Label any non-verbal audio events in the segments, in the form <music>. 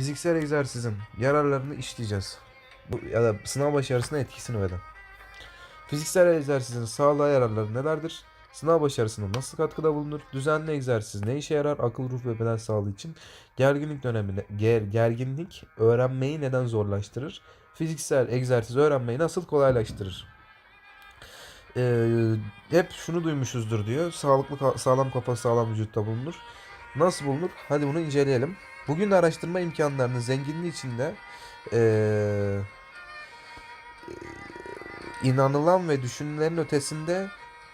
Fiziksel egzersizin yararlarını işleyeceğiz. Bu, ya da sınav başarısına etkisini veren. Fiziksel egzersizin sağlığa yararları nelerdir? Sınav başarısına nasıl katkıda bulunur? Düzenli egzersiz ne işe yarar? Akıl, ruh ve beden sağlığı için. Gerginlik döneminde ger, gerginlik öğrenmeyi neden zorlaştırır? Fiziksel egzersiz öğrenmeyi nasıl kolaylaştırır? Ee, hep şunu duymuşuzdur diyor. Sağlıklı sağlam kafa sağlam vücutta bulunur. Nasıl bulunur? Hadi bunu inceleyelim. Bugün araştırma imkanlarının zenginliği içinde ee, inanılan ve düşünülerin ötesinde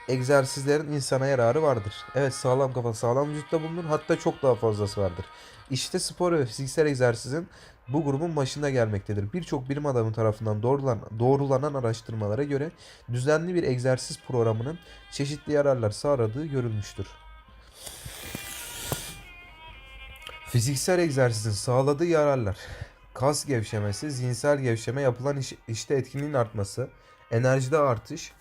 egzersizlerin insana yararı vardır. Evet sağlam kafa sağlam vücutta bulunur. Hatta çok daha fazlası vardır. İşte spor ve fiziksel egzersizin bu grubun başında gelmektedir. Birçok bilim adamı tarafından doğrulan, doğrulanan araştırmalara göre düzenli bir egzersiz programının çeşitli yararlar sağladığı görülmüştür. Fiziksel egzersizin sağladığı yararlar. Kas gevşemesi, zihinsel gevşeme, yapılan iş, işte etkinliğin artması, enerjide artış,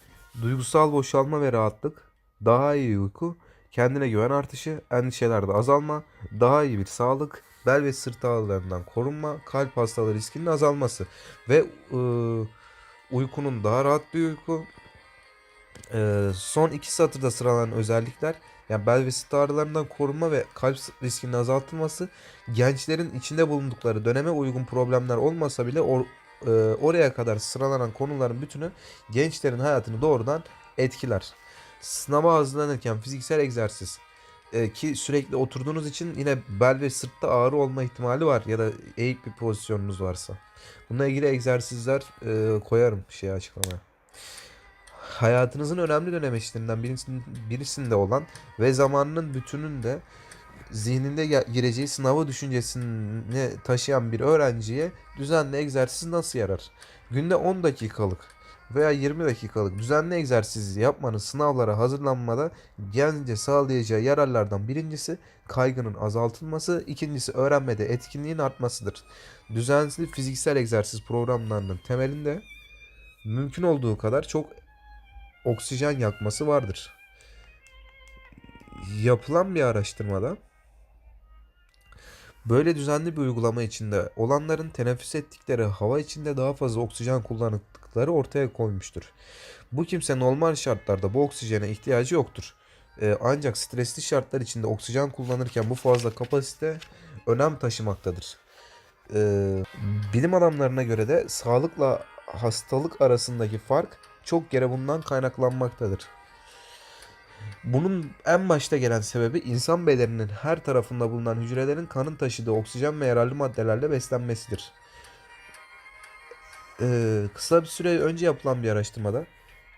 duygusal boşalma ve rahatlık, daha iyi uyku, kendine güven artışı, endişelerde azalma, daha iyi bir sağlık, bel ve sırt ağrılarından korunma, kalp hastalığı riskinin azalması ve ıı, uykunun daha rahat bir uyku. Ee, son iki satırda sıralanan özellikler yani bel ve sırt ağrılarından korunma ve kalp riskinin azaltılması gençlerin içinde bulundukları döneme uygun problemler olmasa bile or- e, oraya kadar sıralanan konuların bütünü gençlerin hayatını doğrudan etkiler. Sınava hazırlanırken fiziksel egzersiz e, ki sürekli oturduğunuz için yine bel ve sırtta ağrı olma ihtimali var ya da eğik bir pozisyonunuz varsa. Bununla ilgili egzersizler e, koyarım şey açıklamaya hayatınızın önemli dönemeçlerinden birisinde, birisinde olan ve zamanının bütününde zihninde gireceği sınava düşüncesini taşıyan bir öğrenciye düzenli egzersiz nasıl yarar? Günde 10 dakikalık veya 20 dakikalık düzenli egzersiz yapmanın sınavlara hazırlanmada gence sağlayacağı yararlardan birincisi kaygının azaltılması, ikincisi öğrenmede etkinliğin artmasıdır. Düzenli fiziksel egzersiz programlarının temelinde mümkün olduğu kadar çok oksijen yakması vardır. Yapılan bir araştırmada böyle düzenli bir uygulama içinde olanların teneffüs ettikleri hava içinde daha fazla oksijen kullandıkları ortaya koymuştur. Bu kimse normal şartlarda bu oksijene ihtiyacı yoktur. Ee, ancak stresli şartlar içinde oksijen kullanırken bu fazla kapasite önem taşımaktadır. Ee, bilim adamlarına göre de sağlıkla hastalık arasındaki fark çok kere bundan kaynaklanmaktadır. Bunun en başta gelen sebebi insan bedeninin her tarafında bulunan hücrelerin kanın taşıdığı oksijen ve yararlı maddelerle beslenmesidir. Ee, kısa bir süre önce yapılan bir araştırmada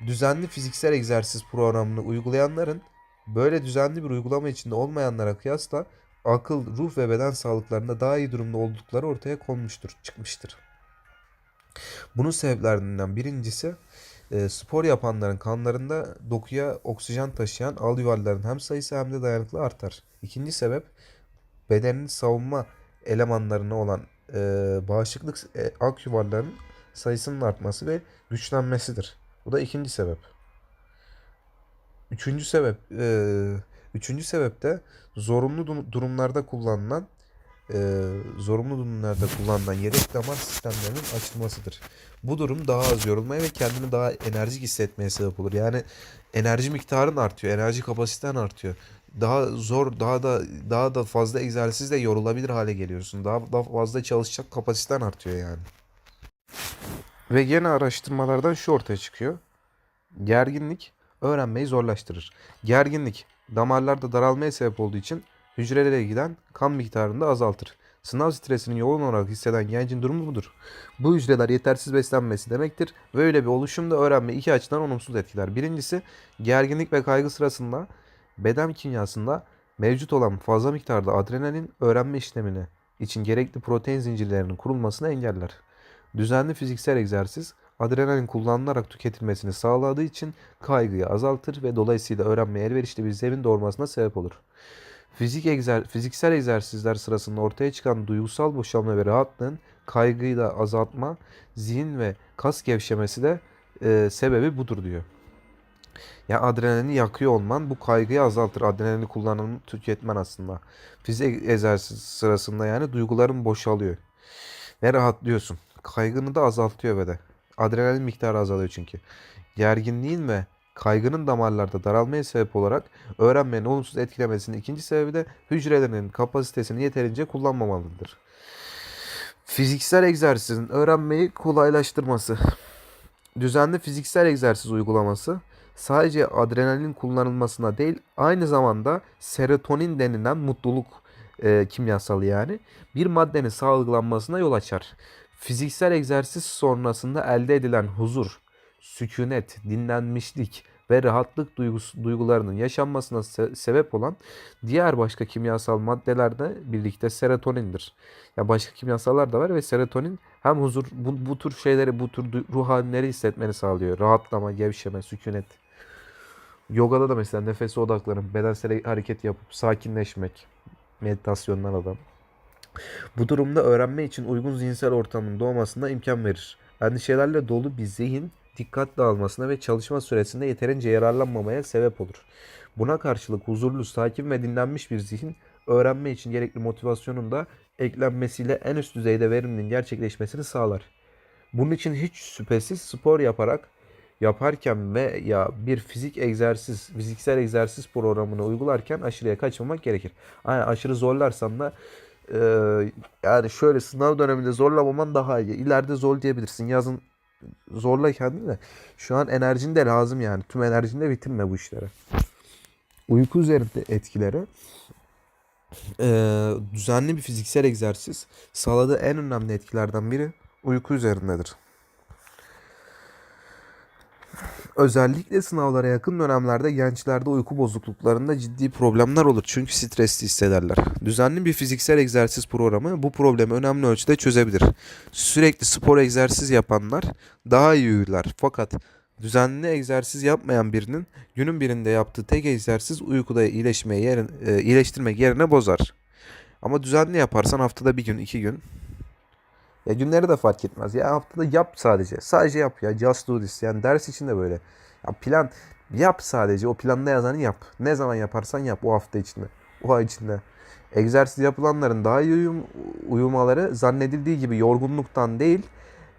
düzenli fiziksel egzersiz programını uygulayanların böyle düzenli bir uygulama içinde olmayanlara kıyasla akıl, ruh ve beden sağlıklarında daha iyi durumda oldukları ortaya konmuştur, çıkmıştır. Bunun sebeplerinden birincisi e, spor yapanların kanlarında dokuya oksijen taşıyan al yuvarların hem sayısı hem de dayanıklı artar. İkinci sebep bedenin savunma elemanlarına olan e, bağışıklık e, ak yuvarların sayısının artması ve güçlenmesidir. Bu da ikinci sebep. Üçüncü sebep e, üçüncü sebep de zorunlu du- durumlarda kullanılan e, zorunlu durumlarda kullanılan yedek damar sistemlerinin açılmasıdır. Bu durum daha az yorulmaya ve kendini daha enerjik hissetmeye sebep olur. Yani enerji miktarın artıyor, enerji kapasiten artıyor. Daha zor, daha da daha da fazla egzersizle yorulabilir hale geliyorsun. Daha, daha fazla çalışacak kapasiten artıyor yani. Ve yine araştırmalardan şu ortaya çıkıyor. Gerginlik öğrenmeyi zorlaştırır. Gerginlik damarlarda daralmaya sebep olduğu için hücrelere giden kan miktarını da azaltır. Sınav stresini yoğun olarak hisseden gencin durumu budur. Bu hücreler yetersiz beslenmesi demektir ve öyle bir oluşum da öğrenme iki açıdan olumsuz etkiler. Birincisi gerginlik ve kaygı sırasında beden kimyasında mevcut olan fazla miktarda adrenalin öğrenme işlemini için gerekli protein zincirlerinin kurulmasını engeller. Düzenli fiziksel egzersiz adrenalin kullanılarak tüketilmesini sağladığı için kaygıyı azaltır ve dolayısıyla öğrenmeye elverişli bir zemin doğurmasına sebep olur. Fizik egzer, fiziksel egzersizler sırasında ortaya çıkan duygusal boşalma ve rahatlığın kaygıyı da azaltma, zihin ve kas gevşemesi de e, sebebi budur diyor. Ya adrenalini yakıyor olman bu kaygıyı azaltır. Adrenalini kullanımını tüketmen aslında. Fizik egzersiz sırasında yani duyguların boşalıyor. Ve rahatlıyorsun. Kaygını da azaltıyor ve de. Adrenalin miktarı azalıyor çünkü. Gerginliğin ve kaygının damarlarda daralmaya sebep olarak öğrenmenin olumsuz etkilemesinin ikinci sebebi de hücrelerinin kapasitesini yeterince kullanmamalıdır. Fiziksel egzersizin öğrenmeyi kolaylaştırması. Düzenli fiziksel egzersiz uygulaması sadece adrenalin kullanılmasına değil aynı zamanda serotonin denilen mutluluk e, kimyasalı yani bir maddenin salgılanmasına yol açar. Fiziksel egzersiz sonrasında elde edilen huzur, sükunet, dinlenmişlik ve rahatlık duygusu, duygularının yaşanmasına se- sebep olan diğer başka kimyasal maddeler de birlikte serotonindir. Ya başka kimyasallar da var ve serotonin hem huzur bu, bu tür şeyleri bu tür ruh halinleri hissetmeni sağlıyor. Rahatlama, gevşeme, sükunet. Yogada da mesela nefese odaklanıp bedensel hareket yapıp sakinleşmek, meditasyonlar adam. Bu durumda öğrenme için uygun zihinsel ortamın doğmasına imkan verir. Endişelerle dolu bir zihin dikkat dağılmasına ve çalışma süresinde yeterince yararlanmamaya sebep olur. Buna karşılık huzurlu, sakin ve dinlenmiş bir zihin öğrenme için gerekli motivasyonun da eklenmesiyle en üst düzeyde verimliliğin gerçekleşmesini sağlar. Bunun için hiç şüphesiz spor yaparak yaparken ve ya bir fizik egzersiz, fiziksel egzersiz programını uygularken aşırıya kaçmamak gerekir. Aynen aşırı zorlarsan da e, yani şöyle sınav döneminde zorlamaman daha iyi. İleride zor diyebilirsin. Yazın zorla kendini de. Şu an enerjin de lazım yani. Tüm enerjini de bitirme bu işlere. Uyku üzerinde etkileri. Ee, düzenli bir fiziksel egzersiz sağladığı en önemli etkilerden biri uyku üzerindedir. Özellikle sınavlara yakın dönemlerde gençlerde uyku bozukluklarında ciddi problemler olur çünkü stresli hissederler. Düzenli bir fiziksel egzersiz programı bu problemi önemli ölçüde çözebilir. Sürekli spor egzersiz yapanlar daha iyi uyurlar. Fakat düzenli egzersiz yapmayan birinin günün birinde yaptığı tek egzersiz uykuda iyileşmeyi yerin, e, iyileştirmek yerine bozar. Ama düzenli yaparsan haftada bir gün, iki gün ya günleri de fark etmez. Ya haftada yap sadece. Sadece yap ya. Just do this. Yani ders için de böyle. Ya plan yap sadece. O planda yazanı yap. Ne zaman yaparsan yap o hafta içinde. O ay içinde. Egzersiz yapılanların daha iyi uyum, uyumaları zannedildiği gibi yorgunluktan değil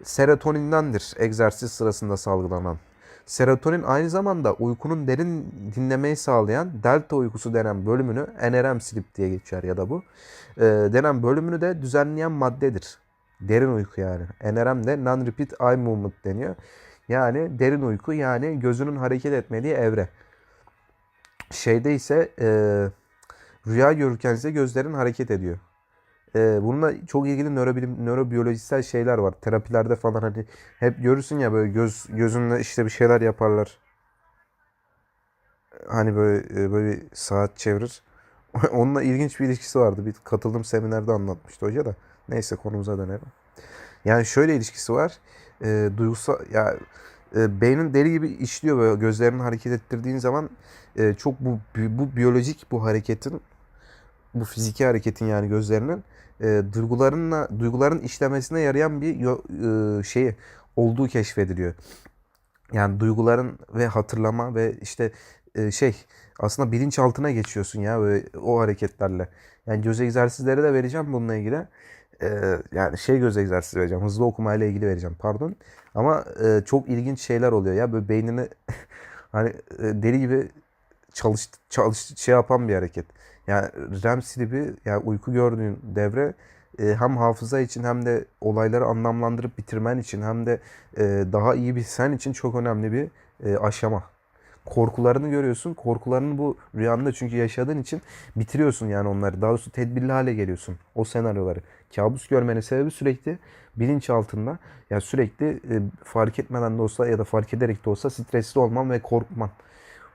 serotonindendir egzersiz sırasında salgılanan. Serotonin aynı zamanda uykunun derin dinlemeyi sağlayan delta uykusu denen bölümünü NREM sleep diye geçer ya da bu. E, denen bölümünü de düzenleyen maddedir. Derin uyku yani. NRM de non-repeat eye movement deniyor. Yani derin uyku yani gözünün hareket etmediği evre. Şeyde ise e, rüya görürken ise gözlerin hareket ediyor. E, bununla çok ilgili nörobilim, nörobiyolojisel şeyler var. Terapilerde falan hani hep görürsün ya böyle göz gözünle işte bir şeyler yaparlar. Hani böyle e, böyle bir saat çevirir. <laughs> Onunla ilginç bir ilişkisi vardı. Bir katıldığım seminerde anlatmıştı hoca da. Neyse konumuza dönelim. Yani şöyle ilişkisi var. E, duygusal ya e, beynin deli gibi işliyor böyle gözlerini hareket ettirdiğin zaman e, çok bu bu biyolojik bu hareketin bu fiziki hareketin yani gözlerinin e, duygularınla duyguların işlemesine yarayan bir e, şeyi olduğu keşfediliyor. Yani duyguların ve hatırlama ve işte e, şey aslında bilinçaltına geçiyorsun ya böyle o hareketlerle. Yani göz egzersizleri de vereceğim bununla ilgili. Ee, yani şey göz egzersizi vereceğim. Hızlı okumayla ilgili vereceğim pardon. Ama e, çok ilginç şeyler oluyor ya böyle beynini <laughs> hani e, deli gibi çalış çalış şey yapan bir hareket. Yani REM sleep'i yani uyku gördüğün devre e, hem hafıza için hem de olayları anlamlandırıp bitirmen için hem de e, daha iyi bir sen için çok önemli bir e, aşama. Korkularını görüyorsun. Korkularını bu rüyanda çünkü yaşadığın için bitiriyorsun yani onları. Daha doğrusu tedbirli hale geliyorsun o senaryoları. Kabus görmenin sebebi sürekli bilinç altında yani sürekli e, fark etmeden de olsa ya da fark ederek de olsa stresli olman ve korkman.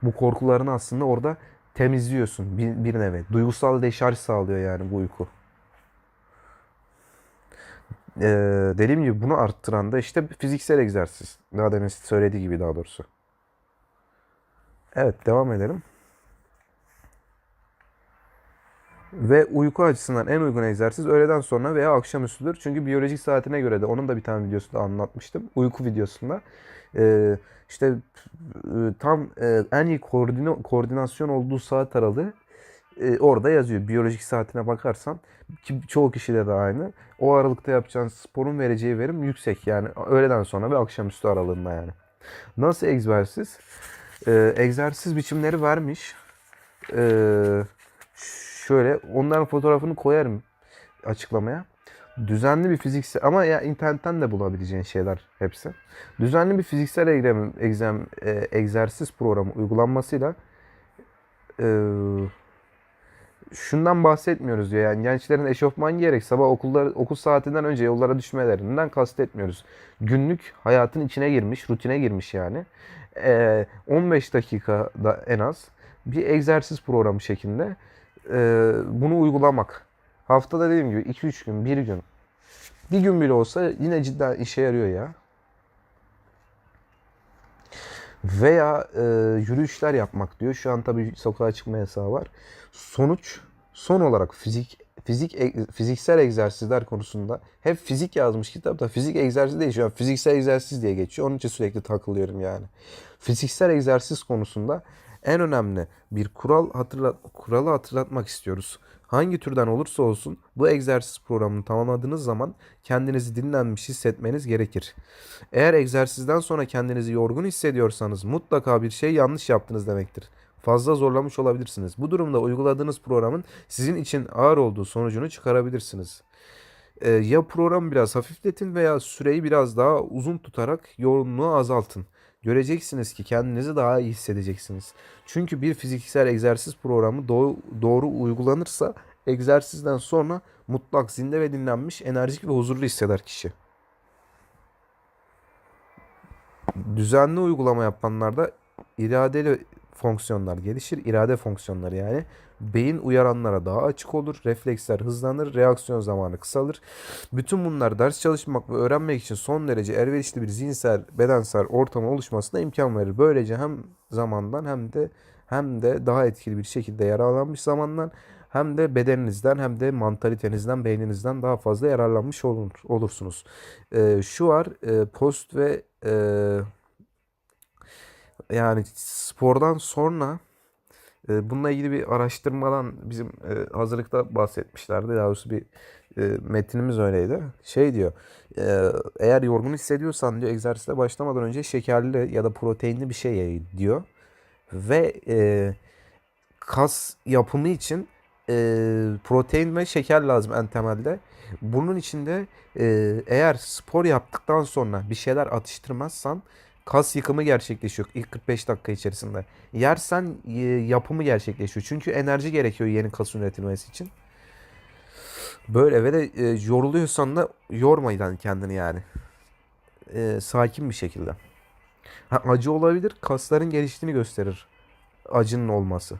Bu korkularını aslında orada temizliyorsun bir, bir nevi. Duygusal deşarj sağlıyor yani bu uyku. Ee, dediğim gibi bunu arttıran da işte fiziksel egzersiz. Daha demin söylediği gibi daha doğrusu. Evet devam edelim. Ve uyku açısından en uygun egzersiz öğleden sonra veya akşamüstüdür. Çünkü biyolojik saatine göre de onun da bir tane videosunda anlatmıştım. Uyku videosunda. e, işte e, tam e, en iyi koordine, koordinasyon olduğu saat aralığı e, orada yazıyor. Biyolojik saatine bakarsan ki çoğu kişide de aynı. O aralıkta yapacağın sporun vereceği verim yüksek. Yani öğleden sonra ve akşamüstü aralığında yani. Nasıl egzersiz? Ee, egzersiz biçimleri vermiş. Ee, şöyle onların fotoğrafını koyarım açıklamaya. Düzenli bir fiziksel ama ya internetten de bulabileceğin şeyler hepsi. Düzenli bir fiziksel egzem, egzem e, egzersiz programı uygulanmasıyla e, şundan bahsetmiyoruz diyor. Yani gençlerin eşofman giyerek sabah okullar okul saatinden önce yollara düşmelerinden kastetmiyoruz. Günlük hayatın içine girmiş, rutine girmiş yani. Ee, 15 dakikada en az bir egzersiz programı şeklinde e, bunu uygulamak. Haftada dediğim gibi 2-3 gün, 1 gün. Bir gün bile olsa yine cidden işe yarıyor ya. Veya e, yürüyüşler yapmak diyor. Şu an tabii sokağa çıkma yasağı var. Sonuç son olarak fizik fizik e- fiziksel egzersizler konusunda hep fizik yazmış kitapta. Fizik egzersiz değil şu an fiziksel egzersiz diye geçiyor. Onun için sürekli takılıyorum yani. Fiziksel egzersiz konusunda en önemli bir kural hatırlat kuralı hatırlatmak istiyoruz. Hangi türden olursa olsun bu egzersiz programını tamamladığınız zaman kendinizi dinlenmiş hissetmeniz gerekir. Eğer egzersizden sonra kendinizi yorgun hissediyorsanız mutlaka bir şey yanlış yaptınız demektir. Fazla zorlamış olabilirsiniz. Bu durumda uyguladığınız programın sizin için ağır olduğu sonucunu çıkarabilirsiniz. Ee, ya programı biraz hafifletin veya süreyi biraz daha uzun tutarak yoğunluğu azaltın. Göreceksiniz ki kendinizi daha iyi hissedeceksiniz. Çünkü bir fiziksel egzersiz programı doğru, doğru uygulanırsa egzersizden sonra mutlak zinde ve dinlenmiş, enerjik ve huzurlu hisseder kişi. Düzenli uygulama yapanlarda iradeli fonksiyonlar gelişir. İrade fonksiyonları yani. Beyin uyaranlara daha açık olur. Refleksler hızlanır. Reaksiyon zamanı kısalır. Bütün bunlar ders çalışmak ve öğrenmek için son derece elverişli bir zihinsel, bedensel ortam oluşmasına imkan verir. Böylece hem zamandan hem de hem de daha etkili bir şekilde yararlanmış zamandan hem de bedeninizden hem de mantalitenizden, beyninizden daha fazla yararlanmış olur, olursunuz. Ee, şu var, e, post ve e, yani spordan sonra e, bununla ilgili bir araştırmadan bizim e, hazırlıkta bahsetmişlerdi. Daha doğrusu bir e, metnimiz öyleydi. Şey diyor, e, eğer yorgun hissediyorsan diyor egzersize başlamadan önce şekerli ya da proteinli bir şey ye diyor. Ve e, kas yapımı için e, protein ve şeker lazım en temelde. Bunun için de e, eğer spor yaptıktan sonra bir şeyler atıştırmazsan kas yıkımı gerçekleşiyor ilk 45 dakika içerisinde. Yersen e, yapımı gerçekleşiyor. Çünkü enerji gerekiyor yeni kas üretilmesi için. Böyle ve de e, yoruluyorsan da yormaydan kendini yani. E, sakin bir şekilde. Ha, acı olabilir. Kasların geliştiğini gösterir. Acının olması.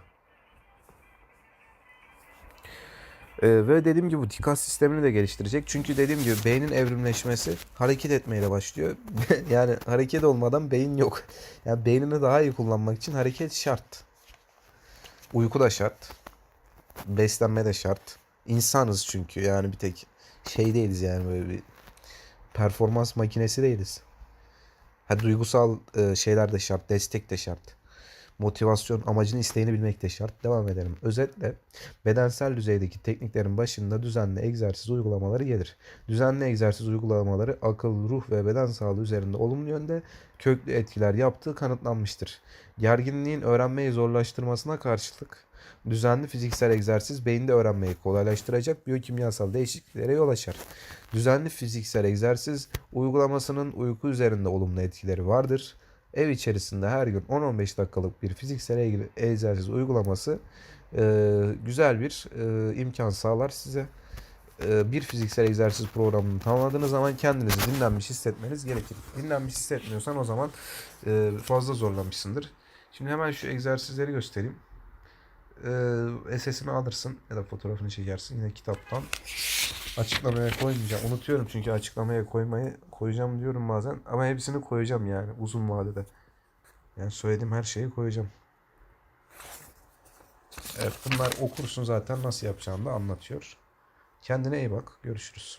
Ee, ve dediğim gibi bu dikkat sistemini de geliştirecek. Çünkü dediğim gibi beynin evrimleşmesi hareket etmeyle başlıyor. <laughs> yani hareket olmadan beyin yok. Yani beynini daha iyi kullanmak için hareket şart. Uyku da şart. Beslenme de şart. İnsanız çünkü yani bir tek şey değiliz yani böyle bir performans makinesi değiliz. Ha, duygusal e, şeyler de şart, destek de şart. Motivasyon, amacını, isteğini bilmek de şart. Devam edelim. Özetle bedensel düzeydeki tekniklerin başında düzenli egzersiz uygulamaları gelir. Düzenli egzersiz uygulamaları akıl, ruh ve beden sağlığı üzerinde olumlu yönde köklü etkiler yaptığı kanıtlanmıştır. Gerginliğin öğrenmeyi zorlaştırmasına karşılık düzenli fiziksel egzersiz beyinde öğrenmeyi kolaylaştıracak biyokimyasal değişikliklere yol açar. Düzenli fiziksel egzersiz uygulamasının uyku üzerinde olumlu etkileri vardır. Ev içerisinde her gün 10-15 dakikalık bir fiziksel ilgili egzersiz uygulaması e, güzel bir e, imkan sağlar size. E, bir fiziksel egzersiz programını tamamladığınız zaman kendinizi dinlenmiş hissetmeniz gerekir. Dinlenmiş hissetmiyorsan o zaman e, fazla zorlamışsındır. Şimdi hemen şu egzersizleri göstereyim. E, SS'ini alırsın ya da fotoğrafını çekersin yine kitaptan. Açıklamaya koymayacağım. Unutuyorum çünkü açıklamaya koymayı koyacağım diyorum bazen. Ama hepsini koyacağım yani uzun vadede. Yani söylediğim her şeyi koyacağım. Evet bunlar okursun zaten nasıl yapacağını da anlatıyor. Kendine iyi bak. Görüşürüz.